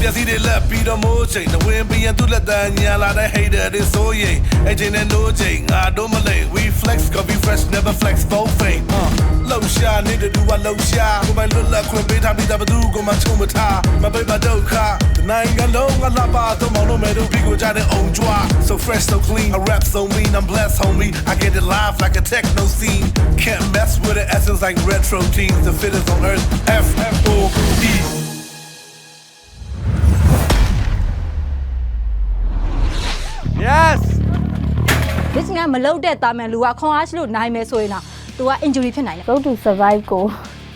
ပြက်စီးတွေလက်ပြီးတော့မိုးချိန်နှဝင်ပြီးရင်သူ့လက်တန်းညာလာတဲ့ hater တွေဆိုရင်အချင်းနဲ့ no ချိန်ငါတို့မလိမ် we flex coffee fresh never flex both fame လှုပ်ရှားနေတဲ့သူကလှုပ်ရှားကိုယ်ပိုင်လွတ်လပ်ခွင့်ပေးထားပြီးသားဘသူကမှချုံမထားမပိတ်မဒုက္ခနိုင်ငံလုံးကလာပါတော့မောင်လို့မဲတို့ပြီးကိုကြတဲ့ own ကြွား so fresh so clean I rap so mean I'm blessed homie I get it live like a techno scene can't mess with the essence like retro teens the fittest on earth F F O E yes business မလုပ်တဲ့တာမန်လူကခွန်အားရှိလို့နိုင်မယ်ဆိုရင်တော့ तू က injury ဖြစ်နိုင်တယ် road to survive ကို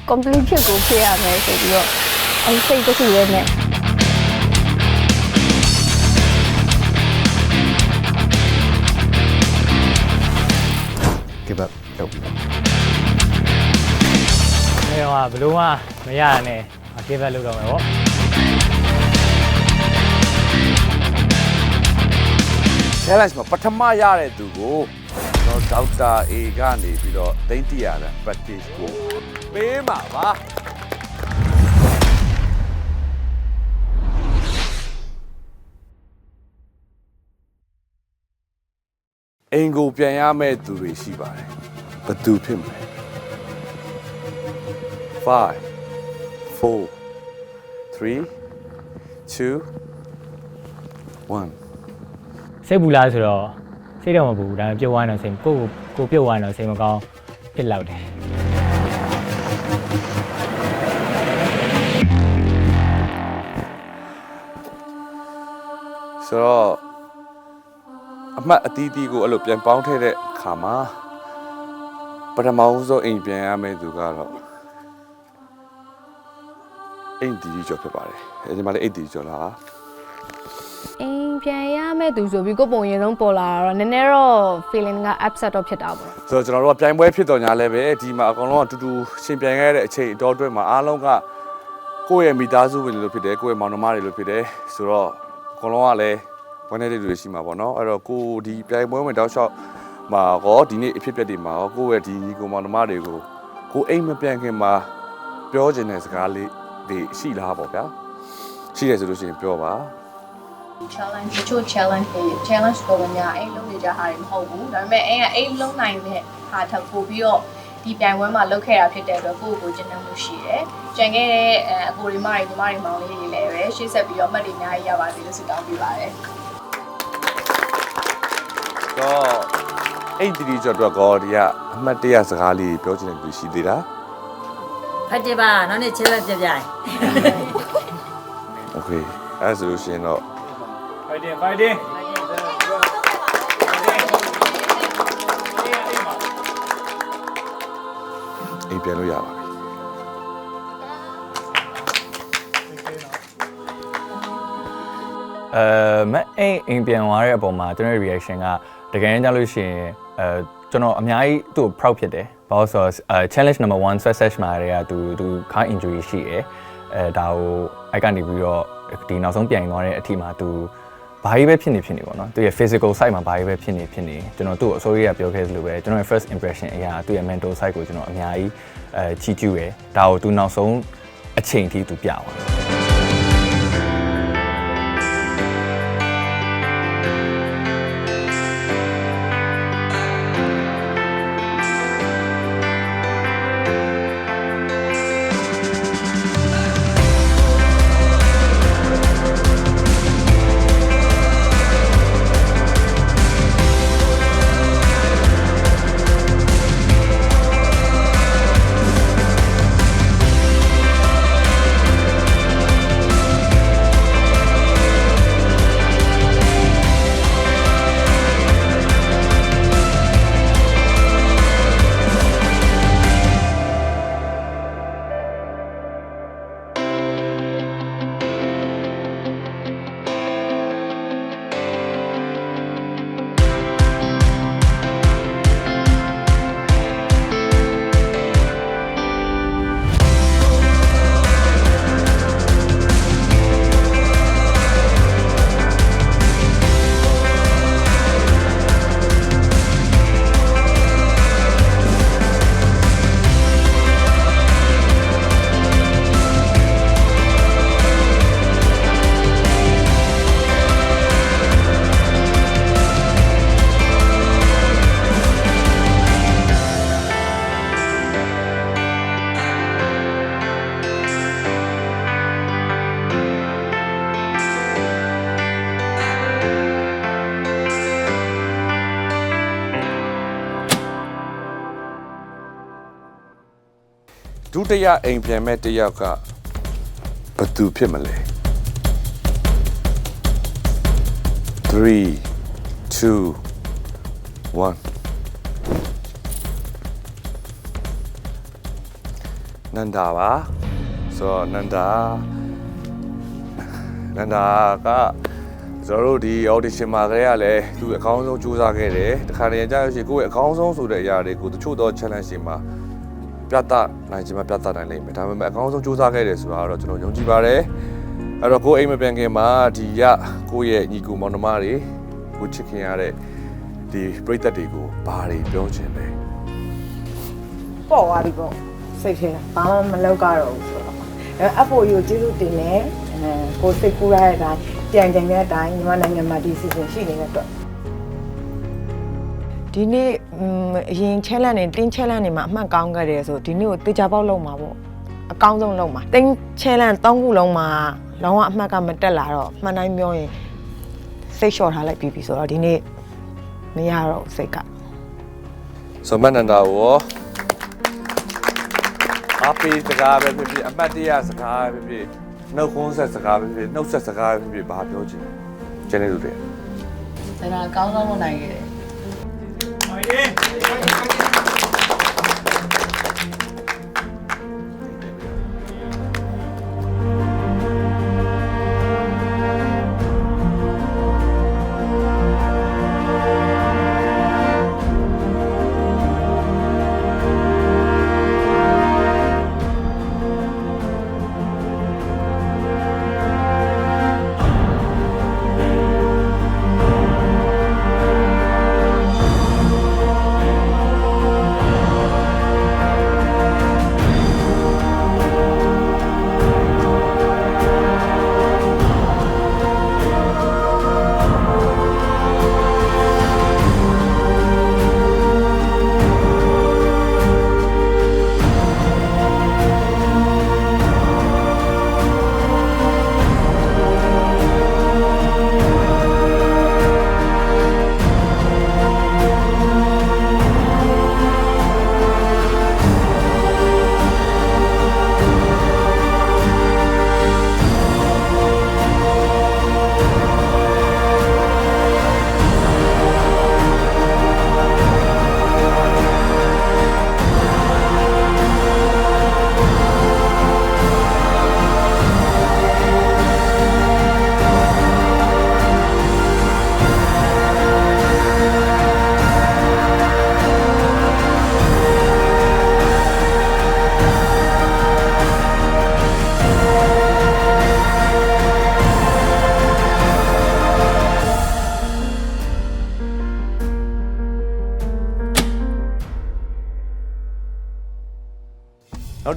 complete ဖြစ်ကိုဖြစ်ရမယ်ဆိုပြီးတော့အဲစိတ်တစ်ခုရဲ့နဲ့ give up လုပ်ပြီးတော့နေတော့ဘလို့မှမရရနဲ့အကေဘက်လုပ်တော့မယ်ဗော challenge မှာပထမရတဲ့သူကိုကျွန်တော်ဒေါက်တာ A ကနေပြီးတော့သိန်းတရာတဲ့ package ကိုပေးမှာပါအင်ကိုပြန်ရမယ့်သူတွေရှိပါတယ်ဘယ်သူဖြစ်မလဲ5 4 3 2 1 စိတ်ဘူးလားဆိုတော့စိတ်တော့မပူဘူးဒါပေမဲ့ပြုတ်ဝိုင်းတော့စိတ်ကိုကိုကိုပြုတ်ဝိုင်းတော့စိတ်မကောင်းဖြစ်လောက်တယ်ဆိုတော့အမှတ်အသီးသီးကိုအဲ့လိုပြန်ပေါင်းထည့်တဲ့အခါမှာပထမဦးဆုံးအိမ်ပြန်ရမယ့်သူကတော့အိမ်တီတီကျော်ဖြစ်ပါတယ်အဲဒီမှာလည်းအိမ်တီတီကျော်လာအိမ် ပြန်ရမယ့်သူဆိုပြီးကိုယ်ပုံရင်ဆုံးပေါ်လာတော့နည်းနည်းတော့ feeling က upset တော့ဖြစ်တာပေါ့ဆိုတော့ကျွန်တော်တို့ကပြိုင်ပွဲဖြစ်တော်ညာလဲပဲဒီမှာအကောင်လုံးကတူတူရှင်ပြိုင်ခဲ့တဲ့အချိန်အတော်အတွင်းမှာအားလုံးကကိုယ့်ရဲ့မိသားစုဝင်တွေလို့ဖြစ်တယ်ကိုယ့်ရဲ့မောင်နှမတွေလို့ဖြစ်တယ်ဆိုတော့အကောင်လုံးကလည်းဝမ်းနေတဲ့လူတွေရှိမှာပေါ့နော်အဲ့တော့ကိုဒီပြိုင်ပွဲဝင်တောက်လျှောက်မှာကောဒီနေ့အဖြစ်အပျက်တွေမှာကောကိုယ့်ရဲ့ဒီညီကောင်မောင်နှမတွေကိုကိုအိမ်မပြန်ခင်မှာပြောချင်တဲ့စကားလေးတွေရှိလားပေါ့ဗျာရှိတယ်ဆိုလို့ရှိရင်ပြောပါ challenge တချို့ challenge တွေ challenge ကိုများအဲ့လုံးနေကြဟာတွေမဟုတ်ဘူးဒါပေမဲ့အဲ့ကအဲ့လုံးနိုင်တဲ့ဟာထပ်ပို့ပြီးတော့ဒီပြိုင်ပွဲမှာလုပ်ခဲ့တာဖြစ်တဲ့အတွက်ကိုယ့်ကိုကျင့်သုံးမှုရှိတယ်။ကြံခဲ့တဲ့အကိုတွေမတွေညီမတွေမောင်လေးတွေလည်းပဲရှေ့ဆက်ပြီးတော့အမှတ်တွေအများကြီးရပါစေလို့ဆုတောင်းပေးပါရစေ။တော့အဲ့ဒီဒီကျော်တော့ကောဒီကအမှတ်တရစကားလေးပြောချင်တယ်ရှိသေးလား။ဖတ်တယ်ပါနောက်နေ့ချေပဲပြပြရင်။ Okay အဲ့ဆိုလို့ရှိရင်တော့ fighting fighting အိမ်ပြန်လို့ရပါပြီအဲမအိမ်အိမ်ပြန်သွားတဲ့အပေါ်မှာကျွန်တော်ရဲ့ reaction ကတကယ်ကြလို့ရှိရင်အဲကျွန်တော်အများကြီးသူ့ကို proud ဖြစ်တယ်ဘာလို့ဆိုတော့အဲ challenge number 1 success မှာတည်းကသူသူ car injury ရှိရယ်အဲဒါကိုအိုက်ကနေပြီးတော့ဒီနောက်ဆုံးပြန်သွားတဲ့အထိမှာသူ ဘာကြီးပဲဖြစ်နေဖြစ်နေပေါ့နော်သူရဲ့ physical side မှာဘာကြီးပဲဖြစ်နေဖြစ်နေကျွန်တော်သူ့ကိုအစိုးရကပြောခဲ့သလိုပဲကျွန်တော်ရဲ့ first impression အရာသူ့ရဲ့ mental side ကိုကျွန်တော်အများကြီးအဲချီးကျူးရယ်ဒါကိုသူနောက်ဆုံးအချိန်ထိသူပြသွားတယ်ု တိယအိမ်ပြန်မဲ့တစ်ယောက်ကဘယ်သူဖြစ်မလဲ3 2 1နန္ဒာပါဆိုတော့နန္ဒာနန္ဒာကကျွန်တော်တို့ဒီ audition မှာကလေးကလည်းသူအကောင်းဆုံးစူးစမ်းခဲ့တယ်တခါတည်းကြာလို့ရှိရင်ကိုယ့်ရဲ့အကောင်းဆုံးဆိုတဲ့အရာတွေကိုတချို့တော့ challenge တွေမှာ ပြသနိုင်ခြင်းမပြသနိုင်လိမ့်မယ်ဒါပေမဲ့အကောင်းဆုံးစူးစမ်းခဲ့တယ်ဆိုတာကတော့ကျွန်တော်ယုံကြည်ပါတယ်အဲ့တော့ကိုယ်အိမ်မပြန်ခင်မှာဒီရကိုယ့်ရဲ့ညီကိုမောင်နှမတွေကိုချစ်ခင်ရတဲ့ဒီပြိသက်တွေကိုဘာတွေပြောချင်လဲပေါ့သွားပြီပေါ့စိတ်ထဲဘာမှမလောက်ကတော့ဘူးဆိုတော့အဲအဖို့ယူကျေးဇူးတင်တယ်အဲကိုစိတ်ကူးရတဲ့အတိုင်းပြန်ကြင်တဲ့အတိုင်းမြန်မာနိုင်ငံမှာဒီစီစဉ်ရှိနေတဲ့အတွက် ဒီနေ့อืมအရင် challenge နေတင်း challenge နေမှာအမှတ်ကောင်းခဲ့တယ်ဆိုဒီနေ့ကိုတေချာပေါက်လုံးမှာပေါ့အကောင်းဆုံးလုံးမှာတင်း challenge ၃ခုလုံးမှာလုံးဝအမှတ်ကမတက်လာတော့မှန်တိုင်းပြောရင်စိတ်လျှော့ထားလိုက်ပြီးပြီဆိုတော့ဒီနေ့မရတော့ဘူးစိတ်ကဆိုမနန္ဒာကိုအပီစကားပဲဖြစ်ဖြစ်အမှတ်တရစကားပဲဖြစ်ဖြစ်နှုတ်ခွန်းဆက်စကားပဲဖြစ်ဖြစ်နှုတ်ဆက်စကားပဲဖြစ်ဖြစ်ဘာပြောချင်လဲကျန်တဲ့လူတွေကျွန်တော်အကောင်းဆုံးလုပ်နိုင်ခဲ့တယ်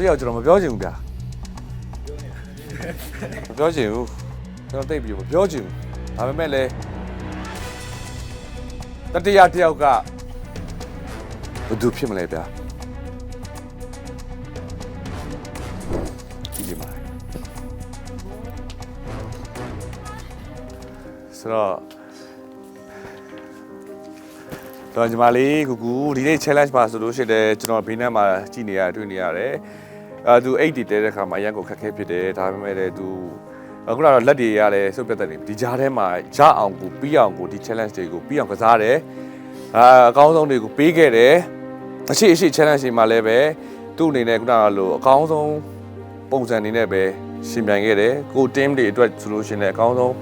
ယောက်ကျွန်တော်မပြောချင်ဘူးဗျာမပြောချင်ဘူးကျွန်တော်တိတ်ပြီးမပြောချင်ဘူးဒါပေမဲ့လည်းတတိယတစ်ယောက်ကဘယ်သူဖြစ်မလဲဗျာကြည့်ကြပါဆိုတော့တော့ညီမလေးကူကူဒီနေ့ challenge ပါဆိုလို့ရှိတယ်ကျွန်တော်ဘေးနားမှာကြည့်နေရတွေ့နေရတယ် အဲသူအိတ်တီတဲတဲ့ခါမှာအရန်ကိုခက်ခဲဖြစ်တယ်ဒါပေမဲ့လည်းသူအခုတော့လက်တွေရလဲစုပ်ပြတ်တယ်နေဒီကြားထဲမှာရအောင်ကိုပြီးအောင်ကိုဒီ challenge တွေကိုပြီးအောင်ကစားတယ်အာအကောင်းဆုံးတွေကိုပေးခဲ့တယ်အရှိအရှိ challenge တွေမှာလည်းပဲသူ့အနေနဲ့ခုနကလိုအကောင်းဆုံးပုံစံနေနဲ့ပဲရှင်ပြိုင်ခဲ့တယ်ကို team တွေအတွက်ဆိုလို့ရှိရင်လည်းအကောင်းဆုံး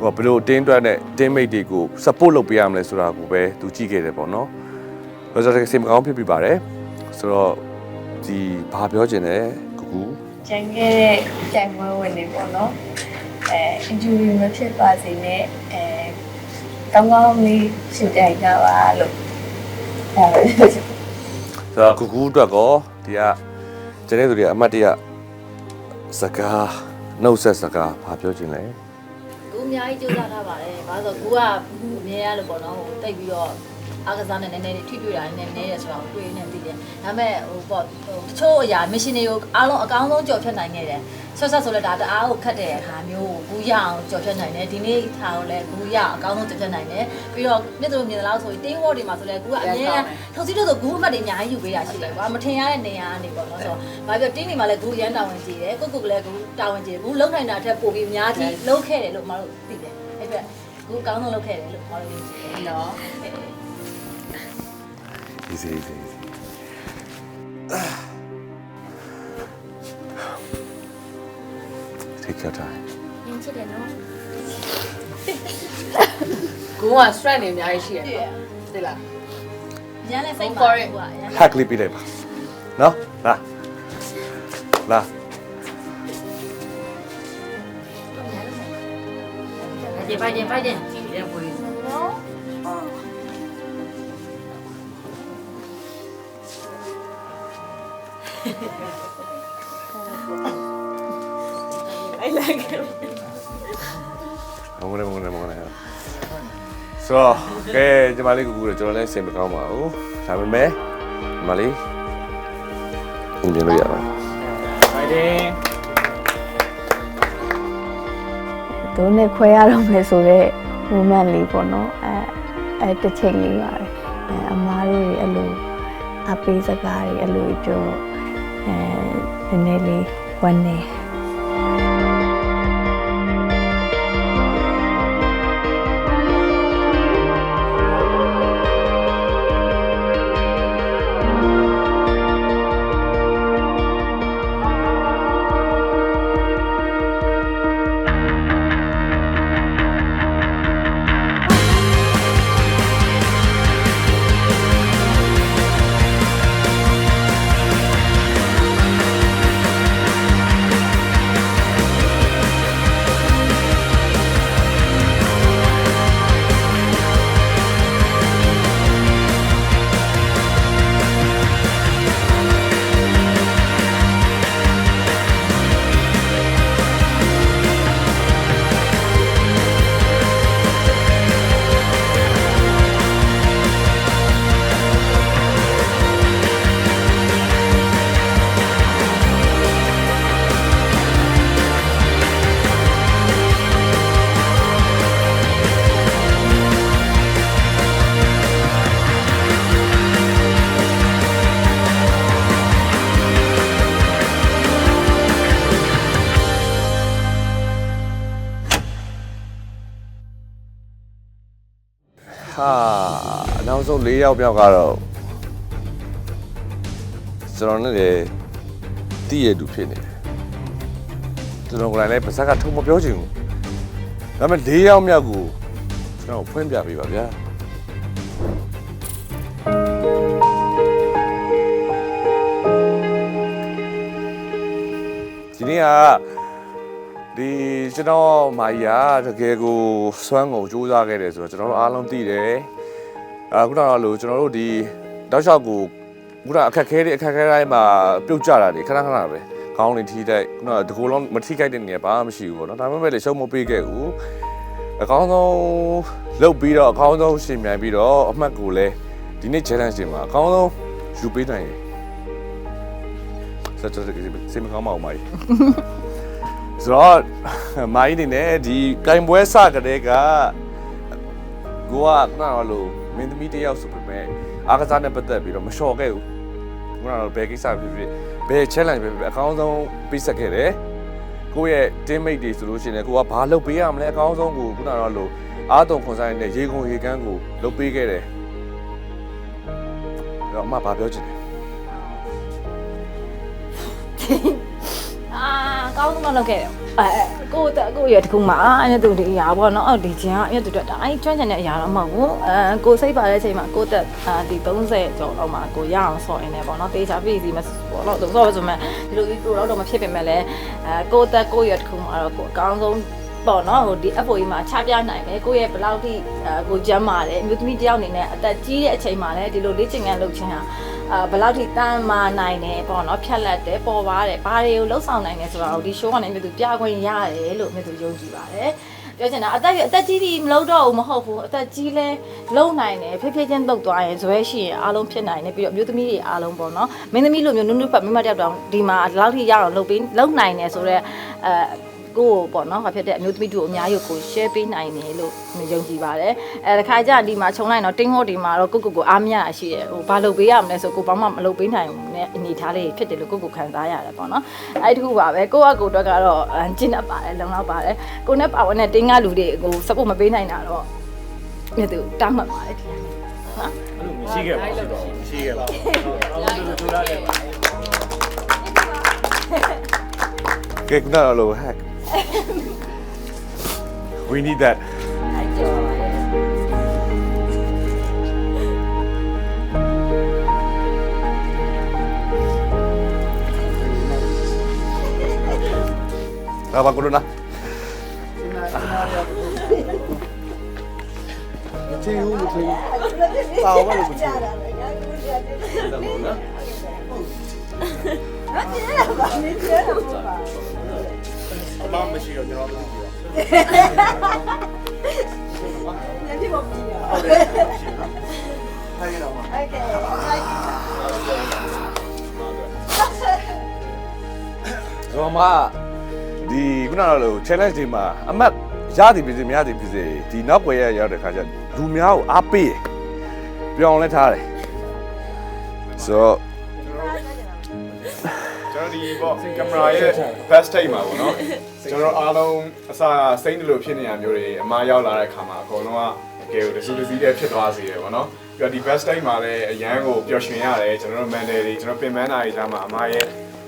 ဟိုဘယ်လိုတင်းတွက်တဲ့ team mate တွေကို support လုပ်ပေးရမလဲဆိုတာကိုပဲသူကြည့်ခဲ့တယ်ပေါ့နော်။ဒါဆိုတော့စိတ်မကောင်းဖြစ်ပြီးပါတယ်။ဆိုတော့ ဒီဘာပြောချင်လဲကူကူကျန်ခဲ့တဲ့ကြိုင်ပွဲဝင်နေပေါ့နော်အဲ injury မဖြစ်ပါစေနဲ့အဲကောင်းကောင်းလေးရှူတိုင်ကြပါလို့အဲဆိုတော့ကူကူအတွက်ကောဒီကကျန်တဲ့သူတွေကအမှတ်တရစကားနှုတ်ဆက်စကားဘာပြောချင်လဲကိုအများကြီးကြိုးစားထားပါတယ်ဘာလို့ဆိုကိုကအမြဲရလို့ပေါ့နော်ဟိုတိတ်ပြီးတော့ အားကစားနဲ့နည်းနည်းလေးထိတွေ့တာနည်းနည်းတယ်ဆိုတော့တွေ့နေသိတယ်ဒါပေမဲ့ဟိုပေါ့ဟိုတချို့အရာ mission တွေကိုအားလုံးအကောင်းဆုံးကြော်ဖြတ်နိုင်ခဲ့တယ်ဆက်ဆက်ဆိုလဲဒါတအားကိုခတ်တဲ့ဟာမျိုးကိုဘူးရအောင်ကြော်ဖြတ်နိုင်တယ်ဒီနေ့ထားကိုလည်းဘူးရအကောင်းဆုံးကြော်ဖြတ်နိုင်တယ်ပြီးတော့မြစ်သူမြင်လားဆိုရင် team work တွေမှာဆိုလဲကူကအမြဲတမ်းထုတ်စီတို့ဆိုဂူးအမှတ်တွေအများကြီးယူပေးတာရှိတယ်ကွာမထင်ရတဲ့နေရာကနေပေါ့နော်ဆိုတော့ဘာပြော team တွေမှာလည်းဂူးရန်တာဝန်ကြည့်တယ်ကိုကိုကလည်းဂူးတာဝန်ကြည့်တယ်ဂူးလုံးနိုင်တာထက်ပိုပြီးအများကြီးလုံးခဲ့တယ်လို့မတို့သိတယ်အဲ့အတွက်ဂူးအကောင်းဆုံးလုပ်ခဲ့တယ်လို့မတို့ယုံကြည်တယ်နော် easy easy easy ထိခတ်တာယုံကြည်တယ်နော်ကိုက strength တွေအများကြီးရှိရတယ်နော်သိလား ရန်လည်းစိတ် Go ပါ for ဘူး it. ကွာရန်ဟက်ကလေးပြလိုက်ပါနော်လာလာပြေပိုက်တယ်ပိုက်တယ်ကြည့်တယ် ဘူးနော်မငုံနေမငုံနေမငုံနေဆိုတော့ကဲဒီမလေးကူကူတော့ကျွန်တော်လည်းစိတ်မကောင်းပါဘူးဒါပေမဲ့ဒီမလေးအင်ဂျင်လို့ရပါ fighting သူနဲ့ခွဲရတော့မယ်ဆိုတော့ moment လေးပေါ့နော်အဲအဲတစ်ချိန်လေးပါတယ်အဲအမားတို့တွေအဲ့လိုအပေးစကားတွေအဲ့လိုပြောအဲ နည်းနည်းလေးဝမ်းနေ ဟာအနောက်ဆုံး၄ယောက်ပြောက်ကတော့ကျွန်တော်နဲ့လေတည့်ရတူဖြစ်နေတယ်ကျွန်တော်ကလည်းပါဇက်ကထုံမပြောချင်ဘူးဒါပေမဲ့၄ယောက်မြောက်ကိုကျွန်တော်ဖွင့်ပြပေးပါဗျာဒီနေ့က ဒီကျွန်တော်မာကြီးကတကယ်ကိုစွမ်းကုန်စူးစမ်းခဲ့တယ်ဆိုတော့ကျွန်တော်တို့အားလုံးသိတယ်အခုတော့လို့ကျွန်တော်တို့ဒီတောက်လျှောက်ကိုခုနအခက်ခဲတွေအခက်ခဲတိုင်းမှာပြုတ်ကြတာတွေခဏခဏပဲခေါင်းတွေထိတိုက်ခုနတကူလုံးမထိခိုက်တဲ့နေရာဘာမှမရှိဘူးပေါ့နော်ဒါပေမဲ့လည်းရှုံးမပေးခဲ့ဘူးအကောင်းဆုံးလုပ်ပြီးတော့အကောင်းဆုံးရှင်မြန်ပြီးတော့အမှတ်ကိုလည်းဒီနေ့ challenge တွေမှာအကောင်းဆုံးယူပေးနိုင်ရင်ဆက်ချက်စိတ်မကောင်းပါဘူးမာကြီး ဆိုတော့မိုင်းနေနဲ့ဒီကင်ပွဲစကတဲ့ကကိုကခဏတော့လို့မင်းသမီးတယောက်ဆိုပေမဲ့အားကစားနဲ့ပတ်သက်ပြီးတော့မလျှော်ခဲ့ဘူးခုနကတော့ဘယ်ကိစ္စဖြစ်ဖြစ်ဘယ် challenge ပဲဖြစ်ဖြစ်အကောင်းဆုံးပြီးဆက်ခဲ့တယ်ကိုယ့်ရဲ့ teammate တွေဆိုလို့ရှိရင်လည်းကိုကဘာလုပ်ပေးရမလဲအကောင်းဆုံးကိုခုနကတော့လို့အားတုံခွန်ဆိုင်နဲ့ရေကုန်ရေကန်းကိုလုပ်ပေးခဲ့တယ်တော့အမဘာပြောချင်လဲအာ ကောင်းဆုံးမလုပ်ခဲ့တယ်အဲကိုယ့်တက်ကိုယ့်ရဲ့တခုမှအဲ့ဒါသူဒီအရာပေါ့နော်အော်ဒီဂျင်ကအဲ့ဒါသူတက်တာအဲ့ကျွမ်းကျင်တဲ့အရာတော့မဟုတ်ဘူးအဲကိုစိတ်ပါတဲ့အချိန်မှာကိုယ့်တက်အာဒီ30ကျော်တော့မှကိုရအောင်ဆော့ရင်လည်းပေါ့နော်တေချာပြည်စီမပေါ့တော့ဆိုတော့ဆိုမှဒီလိုကြီးပရိုတော့မဖြစ်ပေမဲ့လည်းအဲကိုယ့်တက်ကိုယ့်ရဲ့တခုမှတော့ကိုအကောင်းဆုံးပေါ့နော်ဟိုဒီ FOE မှာချပြနိုင်မယ်ကိုယ့်ရဲ့ဘယ်လောက်ထိအဲကိုကျမ်းပါတယ်အမျိုးသမီးတယောက်အနေနဲ့အသက်ကြီးတဲ့အချိန်မှာလည်းဒီလိုလေ့ကျင့်ခန်းလုပ်ခြင်းဟာ အာဘယ်လောက်ထိတမ်းမာနိုင်တယ်ပေါ့နော်ဖြတ်လက်တယ်ပေါ်ပါတယ်ဘာတွေကိုလှုပ်ဆောင်နိုင်တယ်ဆိုတာကိုဒီ show ကနေမြတ်သူပြခွင့်ရတယ်လို့မြတ်သူယုံကြည်ပါတယ်ပြောချင်တာအသက်အသက်ကြီးပြီးမလုပ်တော့ဘူးမဟုတ်ဘူးအသက်ကြီးလဲလုံနိုင်တယ်ဖြည်းဖြည်းချင်းလုပ်သွားရင်ဇွဲရှိရင်အားလုံးဖြစ်နိုင်တယ်ပြီးတော့မျိုးသမီးတွေအားလုံးပေါ့နော်မင်းသမီးလိုမျိုးနုနုဖတ်မိမတယောက်တောင်ဒီမှာဒီလောက်ထိရအောင်လုပ်ပေးလုပ်နိုင်တယ်ဆိုတော့အဲ ကိုကိုပေါ့နော်ဟာဖြစ်တဲ့အမျိုးသမီးတို့အများကြီးကို share ပေးနိုင်တယ်လို့ယုံကြည်ပါတယ်အဲတခါကျဒီမှာခြုံလိုက်တော့တင်းဟော့ဒီမှာတော့ကိုကိုကိုအားမရရှိတယ်ဟိုဘာလုပ်ပေးရမလဲဆိုကိုဘာမှမလုပ်ပေးနိုင်ဘူးနဲ့အနေထားလေးဖြစ်တယ်လို့ကိုကိုခံစားရတယ်ပေါ့နော်အဲ့ဒီတခုပါပဲကိုကကိုတော့ကတော့ကျင်းတတ်ပါတယ်လုံလောက်ပါတယ်ကိုနဲ့ပါဝင်တဲ့တင်းကလူတွေကို support မပေးနိုင်တာတော့မြတ်သူတောင်းမှတ်ပါတယ်ဒီနော်ရှိခဲ့ပါရှိတော့ရှိခဲ့ပါကဲခုနကလို hack we need that. Apa ပါကိုရိုနာချေဦးမချေဦးပါဝါလို့မချေတော့မဒီခုနကလို challenge တွေမှာအမတ်ရသည်ဖြစ်စေမရသည်ဖြစ်စေဒီနောက်ွယ်ရရောက်တဲ့ခါကျလူများကိုအားပေးရပြောင်းလဲထားတယ်ဆိုတော့ကျွန် တော်ဒီပေါ့ကင်မရာရဲ့ best take မှာပေါ့နော်ကျွန်တော်အားလုံးအစားစိမ့်တယ်လို့ဖြစ်နေရမျိုးတွေအမားရောက်လာတဲ့ခါမှာအကုန်လုံးကတကယ်ကိုတဆူတစည်းတည်းဖြစ်သွားစေတယ်ပေါ့နော်ပြီးတော့ဒီ best take မှာလည်းအရန်ကိုပျော်ရွှင်ရတယ်ကျွန်တော်တို့ mandate တွေကျွန်တော်ပင်ပန်းတာတွေကြားမှာအမားရဲ့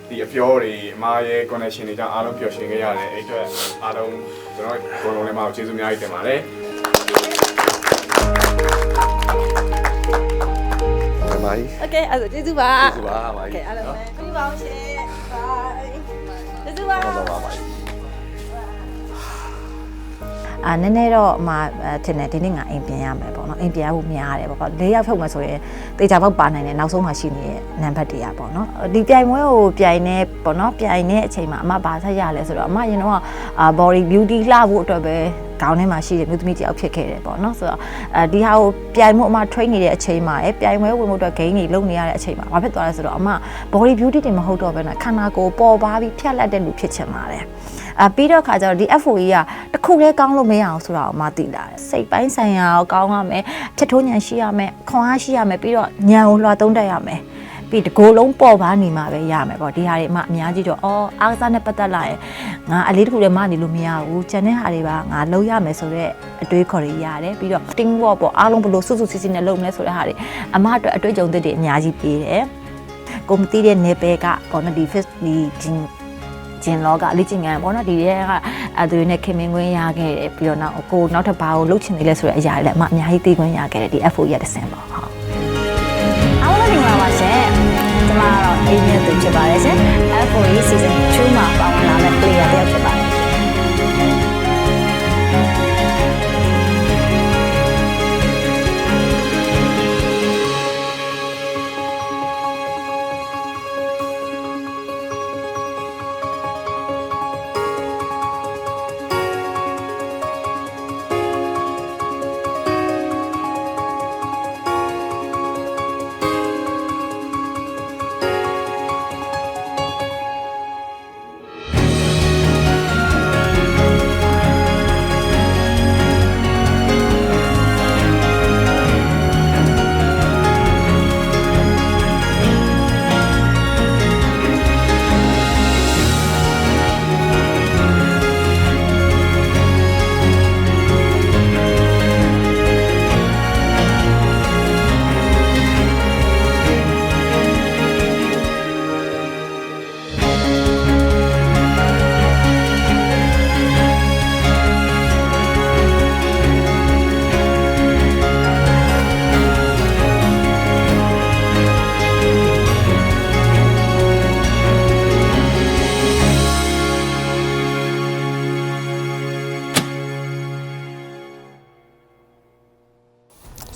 ဒီအပြောတွေအမားရဲ့ connection တွေကြောင့်အားလုံးပျော်ရွှင်ခဲ့ရတယ်အဲ့အတွက်အားလုံးကျွန်တော်ကိုလုံးလေးမှာကျေးဇူးအများကြီးတင်ပါတယ် အမကြီး Okay အဲ့ဒါကျေးဇူးပါကျေးဇူးပါအမကြီး Okay အဲ့ဒါပဲကျေးဇူးပါအောင်ရှင် Bye ကျေးဇူးပါ ဟုတ်ပါပါအမကြီး အာနည်းနည်းတော့အမအဲထင်တယ်ဒီနေ့ငါအိမ်ပြန်ရမယ်ပေါ့နော်အိမ်ပြန်ရဖို့များတယ်ပေါ့၄ယောက်ဖြုတ်မယ်ဆိုရင်တေချာပေါက်ပါနိုင်တယ်နောက်ဆုံးမှရှိနေတဲ့နံပါတ်တွေကပေါ့နော်ဒီပြိုင်ပွဲကိုပြိုင်နေပေါ့နော်ပြိုင်နေတဲ့အချိန်မှာအမဘာဆက်ရလဲဆိုတော့အမရင်တော့အာ body beauty လှဖို့အတွက်ပဲ ခေါင်းထဲမှာရှိတဲ့မျိုးသမီးတယောက်ဖြစ်ခဲ့တယ်ပေါ့နော်ဆိုတော့အဲဒီဟာကိုပြိုင်မှုအမ train နေတဲ့အချိန်မှာပြိုင်ပွဲဝင်မှုအတွက် gain တွေလုပ်နေရတဲ့အချိန်မှာဘာဖြစ်သွားလဲဆိုတော့အမ body beauty တွေမဟုတ်တော့ဘဲနဲ့ခန္ဓာကိုယ်ပေါ်ပါပြီးဖြတ်လက်တဲ့လူဖြစ်ချင်ပါတယ်အပြီးတော့ခါကျတော့ဒီ FOE ကတစ်ခုတည်းကောင်းလို့မရအောင်ဆိုတာကိုမသိလာတယ်စိတ်ပိုင်းဆိုင်ရာကိုကောင်းရမယ်ဖြစ်ထိုးဉဏ်ရှိရမယ်ခွန်အားရှိရမယ်ပြီးတော့ဉာဏ်ကိုလွှာသုံးတတ်ရမယ် ပြီးတကိုယ်လုံးပေါ်ပါနေမှာပဲရမယ်ပေါ့ဒီဟာတွေအမအများကြီးတော့အော်အားကစားနဲ့ပတ်သက်လာရင်ငါအလေးတစ်ခုလည်းမနေလို့မရဘူးကျန်တဲ့ဟာတွေပါငါလုံးရမယ်ဆိုတော့အတွေးခေါ်တွေရတယ်ပြီးတော့ team work ပေါ့အားလုံးဘလို့စွတ်စွတ်စစ်စစ်နဲ့လုပ်မလဲဆိုတဲ့ဟာတွေအမအတွက်အတွေ့အကြုံသစ်တွေအများကြီးပေးတယ်ကိုမသိတဲ့နေပယ်ကပေါ့နော်ဒီ face ဒီဂျင်လောကအလေးကျင်ငန်းပေါ့နော်ဒီရဲကအဲသူတွေနဲ့ခင်မင်းခွင့်ရခဲ့တယ်ပြီးတော့နောက်ကိုနောက်တစ်ပါးကိုလှုပ်ချင်နေလဲဆိုတဲ့အရာတွေလည်းအမအများကြီးသိခွင့်ရခဲ့တယ်ဒီ FO ရတဲ့ဆင်ပေါ့ဟုတ် မကတော့အိမ်ရဲ့သူဖြစ်ပါတယ်ရှင် FO season 2မှာပါဝင်လာတဲ့ player တစ်ယောက်ဖြစ်ပါတယ်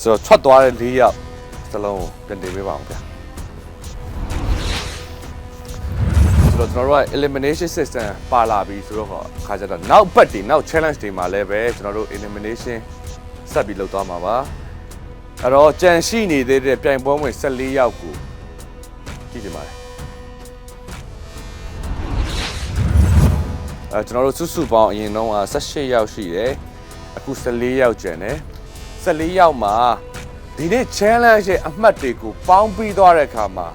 ဆိုတော့ထွက်သွားတဲ့၄ယောက်စလုံးကိုပြန်တင်ပေးပါအောင်ဗျာဆိုတော့ကျွန်တော်တို့က elimination system ပါလာပြီဆိုတော့ခါကြတော့နောက်ပတ်တွေနောက် challenge တွေမှာလည်းပဲကျွန်တော်တို့ elimination ဆက်ပြီးလုပ်သွားမှာပါအဲ့တော့ကြံရှိနေသေးတဲ့ပြိုင်ပွဲဝင်14ယောက်ကိုကြည့်ကြပါမယ်အဲကျွန်တော်တို့စုစုပေါင်းအရင်တော့18ယောက်ရှိတယ်အခု14ယောက်ကျန်တယ် 14ယောက်မှာဒီနေ့ challenge ရဲ့အမှတ်တွေကိုပေါင်းပြီးသွားတဲ့အခါမှာ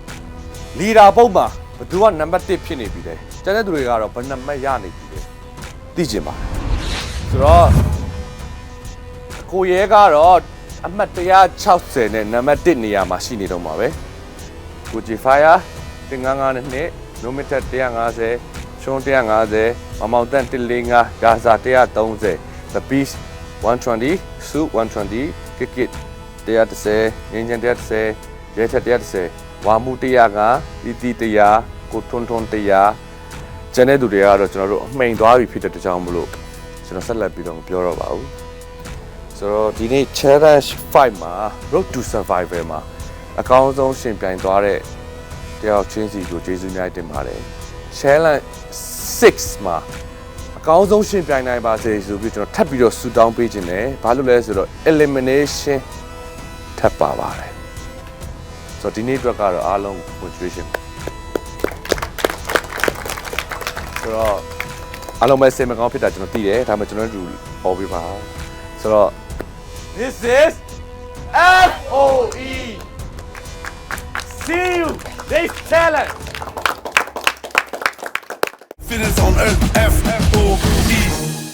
လီဒါပုတ်မှာဘသူကနံပါတ်1ဖြစ်နေပြီလေကျန်တဲ့သူတွေကတော့ဘယ်နှမတ်ရနေပြီလေသိကျင်ပါဆိုတော့ကိုရဲကတော့အမှတ်160နဲ့နံပါတ်1နေရာမှာရှိနေတော့မှာပဲကိုဂျီဖိုင်ယာတင်ငန်းငန်းနဲ့နိုမီတာ150ရှုံး150မမောင်တန်145ဂါဇာ130 the beast 120 su 120 kikit 130ငင်းချင်130ရဲချက်130ဝါမှု100ကဤတီ100ကိုထွန်းထွန်း100ကျန်တဲ့သူတွေကတော့ကျွန်တော်တို့အမှိန်သွားပြီဖြစ်တဲ့တကြောင်မလို့ကျွန်တော်ဆက်လက်ပြီးတော့မပြောတော့ပါဘူးဆိုတော့ဒီနေ့ challenge 5မှာ road to survival မှာအကောင်းဆုံးရှင်ပြိုင်သွားတဲ့တယောက်ချင်းစီကိုကျေးဇူးများတင်ပါတယ် challenge 6မှာ အကောင်းဆုံးရှင်ပြိုင်နိုင်ပါစေဆိုပြီးကျွန်တော်ထပ်ပြီးတော့ဆူတောင်းပေးခြင်းတယ်ဘာလို့လဲဆိုတော့ elimination ထပ်ပါပါတယ်ဆိုတော့ဒီနေ့အတွက်ကတော့အားလုံး motivation ဆိုတော့အားလုံးပဲစိတ်မကောင်းဖြစ်တာကျွန်တော်သိတယ်ဒါပေမဲ့ကျွန်တော်တို့ပေါ်ပြပါဆိုတော့ this is FOE see you next Findest sind on F-O-I.